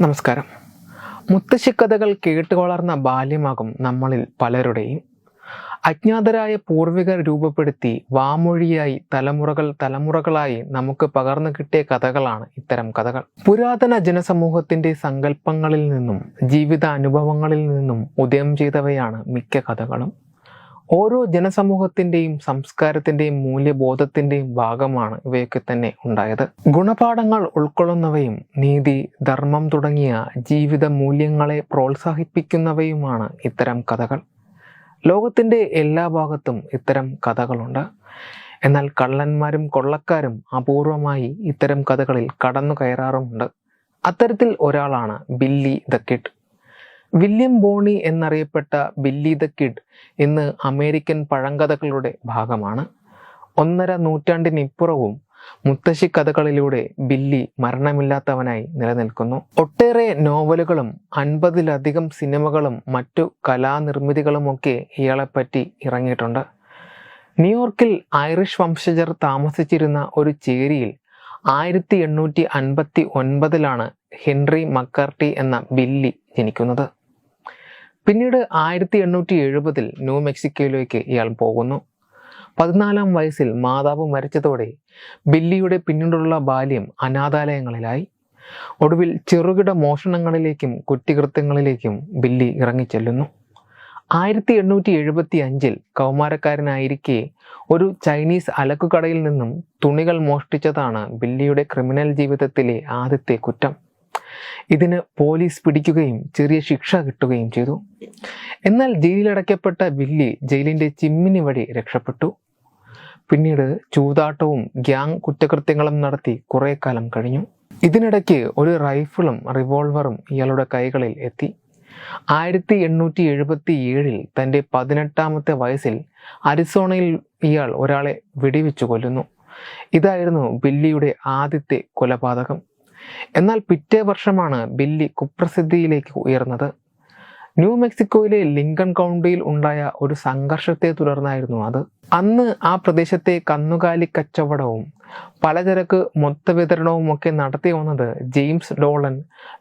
നമസ്കാരം. മുത്തശ്ശിക്കഥകൾ കേട്ടുവളർന്ന ബാല്യമാകും നമ്മളിൽ പലരുടെയും. അജ്ഞാതരായ പൂർവികർ രൂപപ്പെടുത്തി വാമൊഴിയായി തലമുറകൾ തലമുറകളായി നമുക്ക് പകർന്നു കിട്ടിയ കഥകളാണ് ഇത്തരം കഥകൾ. പുരാതന ജനസമൂഹത്തിന്റെ സങ്കല്പങ്ങളിൽ നിന്നും ജീവിത അനുഭവങ്ങളിൽ നിന്നും ഉദയം ചെയ്തവയാണ് മിക്ക കഥകളും. ഓരോ ജനസമൂഹത്തിന്റെയും സംസ്കാരത്തിന്റെയും മൂല്യബോധത്തിന്റെയും ഭാഗമാണ് ഇവയൊക്കെ തന്നെ ഉണ്ടായത്. ഗുണപാഠങ്ങൾ ഉൾക്കൊള്ളുന്നവയും നീതി ധർമ്മം തുടങ്ങിയ ജീവിത മൂല്യങ്ങളെ പ്രോത്സാഹിപ്പിക്കുന്നവയുമാണ് ഇത്തരം കഥകൾ. ലോകത്തിന്റെ എല്ലാ ഭാഗത്തും ഇത്തരം കഥകളുണ്ട്. എന്നാൽ കള്ളന്മാരും കൊള്ളക്കാരും അപൂർവമായി ഇത്തരം കഥകളിൽ കടന്നു കയറാറുമുണ്ട് അത്തരത്തിൽ ഒരാളാണ് Billy the Kid. William Bonney എന്നറിയപ്പെട്ട Billy the Kid ഇന്ന് അമേരിക്കൻ പഴങ്കഥകളുടെ ഭാഗമാണ്. ഒന്നര നൂറ്റാണ്ടിനിപ്പുറവും മുത്തശ്ശി കഥകളിലൂടെ ബില്ലി മരണമില്ലാത്തവനായി നിലനിൽക്കുന്നു. ഒട്ടേറെ നോവലുകളും അൻപതിലധികം സിനിമകളും മറ്റു കലാനിർമ്മിതികളുമൊക്കെ ഇയാളെപ്പറ്റി ഇറങ്ങിയിട്ടുണ്ട്. ന്യൂയോർക്കിൽ ഐറിഷ് വംശജർ താമസിച്ചിരുന്ന ഒരു ചേരിയിൽ ആയിരത്തി എണ്ണൂറ്റി അൻപത്തി ഒൻപതിലാണ് ഹെൻറി മക്കാർട്ടി എന്ന ബില്ലി ജനിക്കുന്നത്. പിന്നീട് ആയിരത്തി എണ്ണൂറ്റി എഴുപതിൽ ന്യൂ മെക്സിക്കോയിലേക്ക് ഇയാൾ പോകുന്നു. പതിനാലാം വയസ്സിൽ മാതാവ് മരിച്ചതോടെ ബില്ലിയുടെ പിന്നീടുള്ള ബാല്യം അനാഥാലയങ്ങളിലായി. ഒടുവിൽ ചെറുകിട മോഷണങ്ങളിലേക്കും കുറ്റകൃത്യങ്ങളിലേക്കും ബില്ലി ഇറങ്ങിച്ചെല്ലുന്നു. ആയിരത്തി എണ്ണൂറ്റി എഴുപത്തി അഞ്ചിൽ കൗമാരക്കാരനായിരിക്കെ ഒരു ചൈനീസ് അലക്കുകടയിൽ നിന്നും തുണികൾ മോഷ്ടിച്ചതാണ് ബില്ലിയുടെ ക്രിമിനൽ ജീവിതത്തിലെ ആദ്യത്തെ കുറ്റം. ഇതിന് പോലീസ് പിടിക്കുകയും ചെറിയ ശിക്ഷ കിട്ടുകയും ചെയ്തു. എന്നാൽ ജയിലിലടയ്ക്കപ്പെട്ട ബില്ലി ജയിലിന്റെ ചിമ്മിനി വഴി രക്ഷപ്പെട്ടു. പിന്നീട് ചൂതാട്ടവും ഗ്യാങ് കുറ്റകൃത്യങ്ങളും നടത്തി കുറേ കാലം കഴിഞ്ഞു. ഇതിനിടയ്ക്ക് ഒരു റൈഫിളും റിവോൾവറും ഇയാളുടെ കൈകളിൽ എത്തി. ആയിരത്തി എണ്ണൂറ്റി എഴുപത്തി ഏഴിൽ തന്റെ പതിനെട്ടാമത്തെ വയസ്സിൽ അരിസോണയിൽ ഇയാൾ ഒരാളെ വെടിവെച്ചു കൊല്ലുന്നു. ഇതായിരുന്നു ബില്ലിയുടെ ആദ്യത്തെ കൊലപാതകം. എന്നാൽ പിറ്റേ വർഷമാണ് ബില്ലി കുപ്രസിദ്ധിയിലേക്ക് ഉയർന്നത്. ന്യൂ മെക്സിക്കോയിലെ ലിങ്കൺ കൗണ്ടിയിൽ ഉണ്ടായ ഒരു സംഘർഷത്തെ തുടർന്നായിരുന്നു അത്. അന്ന് ആ പ്രദേശത്തെ കന്നുകാലി കച്ചവടവും പലചരക്ക് മൊത്തവിതരണവും ഒക്കെ നടത്തി വന്നത് ജെയിംസ് ഡോളൻ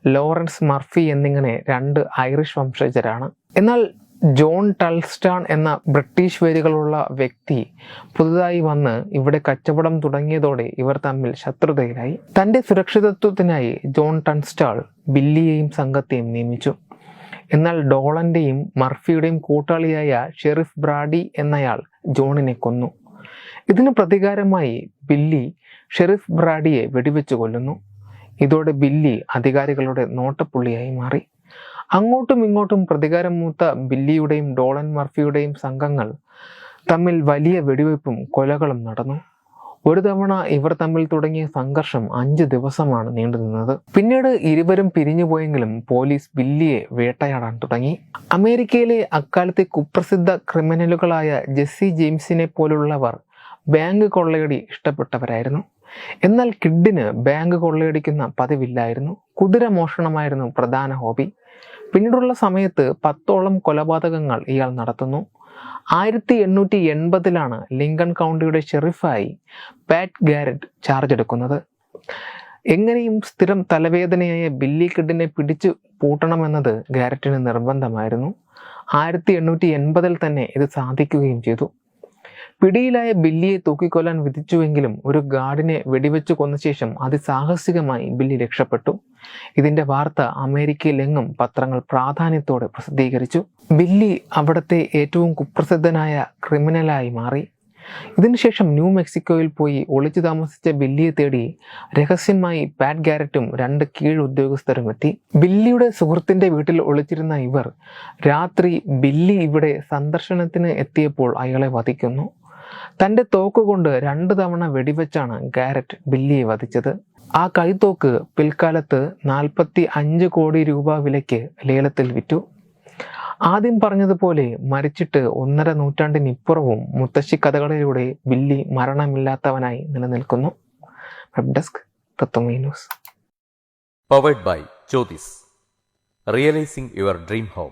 ലോറൻസ് മർഫി എന്നിങ്ങനെ രണ്ട് ഐറിഷ് വംശജരാണ്. എന്നാൽ ജോൺ ടൾസ്റ്റാൺ എന്ന ബ്രിട്ടീഷ് വേരുകളുള്ള വ്യക്തി പുതുതായി വന്ന് ഇവിടെ കച്ചവടം തുടങ്ങിയതോടെ ഇവർ തമ്മിൽ ശത്രുതയിലായി. തന്റെ സുരക്ഷിതത്വത്തിനായി ജോൺ ടൺസ്റ്റാൾ ബില്ലിയെയും സംഘത്തെയും നിയമിച്ചു. എന്നാൽ ഡോളന്റെയും മർഫിയുടെയും കൂട്ടാളിയായ ഷെറിഫ് ബ്രാഡി എന്നയാൾ ജോണിനെ കൊന്നു. ഇതിന് പ്രതികാരമായി ബില്ലി ഷെറിഫ് ബ്രാഡിയെ വെടിവെച്ചു കൊല്ലുന്നു. ഇതോടെ ബില്ലി അധികാരികളുടെ നോട്ടപ്പുള്ളിയായി മാറി. അങ്ങോട്ടും ഇങ്ങോട്ടും പ്രതികാരം മൂത്ത ബില്ലിയുടെയും ഡോളൻ മർഫിയുടെയും സംഘങ്ങൾ തമ്മിൽ വലിയ വെടിവയ്പും കൊലകളും നടന്നു. ഒരു തവണ ഇവർ തമ്മിൽ തുടങ്ങിയ സംഘർഷം അഞ്ച് ദിവസമാണ് നീണ്ടുനിന്നത് പിന്നീട് ഇരുവരും പിരിഞ്ഞുപോയെങ്കിലും പോലീസ് ബില്ലിയെ വേട്ടയാടാൻ തുടങ്ങി. അമേരിക്കയിലെ അക്കാലത്തെ കുപ്രസിദ്ധ ക്രിമിനലുകളായ ജെസ്സി ജെയിംസിനെ പോലുള്ളവർ ബാങ്ക് കൊള്ളയടി ഇഷ്ടപ്പെട്ടവരായിരുന്നു. എന്നാൽ കിഡിന് ബാങ്ക് കൊള്ളയടിക്കുന്ന പതിവില്ലായിരുന്നു. കുതിര മോഷണമായിരുന്നു പ്രധാന ഹോബി. പിന്നീടുള്ള സമയത്ത് പത്തോളം കൊലപാതകങ്ങൾ ഇയാൾ നടത്തുന്നു. ആയിരത്തി എണ്ണൂറ്റി എൺപതിലാണ് ലിങ്കൺ കൗണ്ടിയുടെ ഷെറിഫായി പാറ്റ് ഗാരറ്റ് ചാർജ് എടുക്കുന്നത്. എങ്ങനെയും സ്ഥിരം തലവേദനയായ ബില്ലി കിഡിനെ പിടിച്ചു പൂട്ടണമെന്നത് ഗാരറ്റിന് നിർബന്ധമായിരുന്നു. ആയിരത്തി എണ്ണൂറ്റി എൺപതിൽ തന്നെ ഇത് സാധിക്കുകയും ചെയ്തു. പിടിയിലായ ബില്ലിയെ തൂക്കിക്കൊല്ലാൻ വിധിച്ചുവെങ്കിലും ഒരു ഗാർഡിനെ വെടിവെച്ചു കൊന്ന ശേഷം അതിസാഹസികമായി ബില്ലി രക്ഷപ്പെട്ടു. ഇതിന്റെ വാർത്ത അമേരിക്കയിലെങ്ങും പത്രങ്ങൾ പ്രാധാന്യത്തോടെ പ്രസിദ്ധീകരിച്ചു. ബില്ലി അവിടത്തെ ഏറ്റവും കുപ്രസിദ്ധനായ ക്രിമിനലായി മാറി. ഇതിനുശേഷം ന്യൂ മെക്സിക്കോയിൽ പോയി ഒളിച്ചു താമസിച്ച ബില്ലിയെ തേടി രഹസ്യമായി പാറ്റ് ഗാരറ്റും രണ്ട് കീഴ് ഉദ്യോഗസ്ഥരും എത്തി. ബില്ലിയുടെ സുഹൃത്തിന്റെ വീട്ടിൽ ഒളിച്ചിരുന്ന ഇവർ രാത്രി ബില്ലി ഇവിടെ സന്ദർശനത്തിന് എത്തിയപ്പോൾ അയാളെ വധിക്കുന്നു. തന്റെ തോക്ക് കൊണ്ട് രണ്ടു തവണ വെടിവെച്ചാണ് ഗാരറ്റ് ബില്ലിയെ വധിച്ചത്. ആ കൈത്തോക്ക് പിൽക്കാലത്ത് നാൽപ്പത്തി അഞ്ച് കോടി രൂപ വിലയ്ക്ക് ലേലത്തിൽ വിറ്റു. ആദ്യം പറഞ്ഞതുപോലെ മരിച്ചിട്ട് ഒന്നര നൂറ്റാണ്ടിനിപ്പുറവും മുത്തശ്ശി കഥകളിലൂടെ ബില്ലി മരണമില്ലാത്തവനായി നിലനിൽക്കുന്നു. Web desk news powered by Jyothis realising your dream home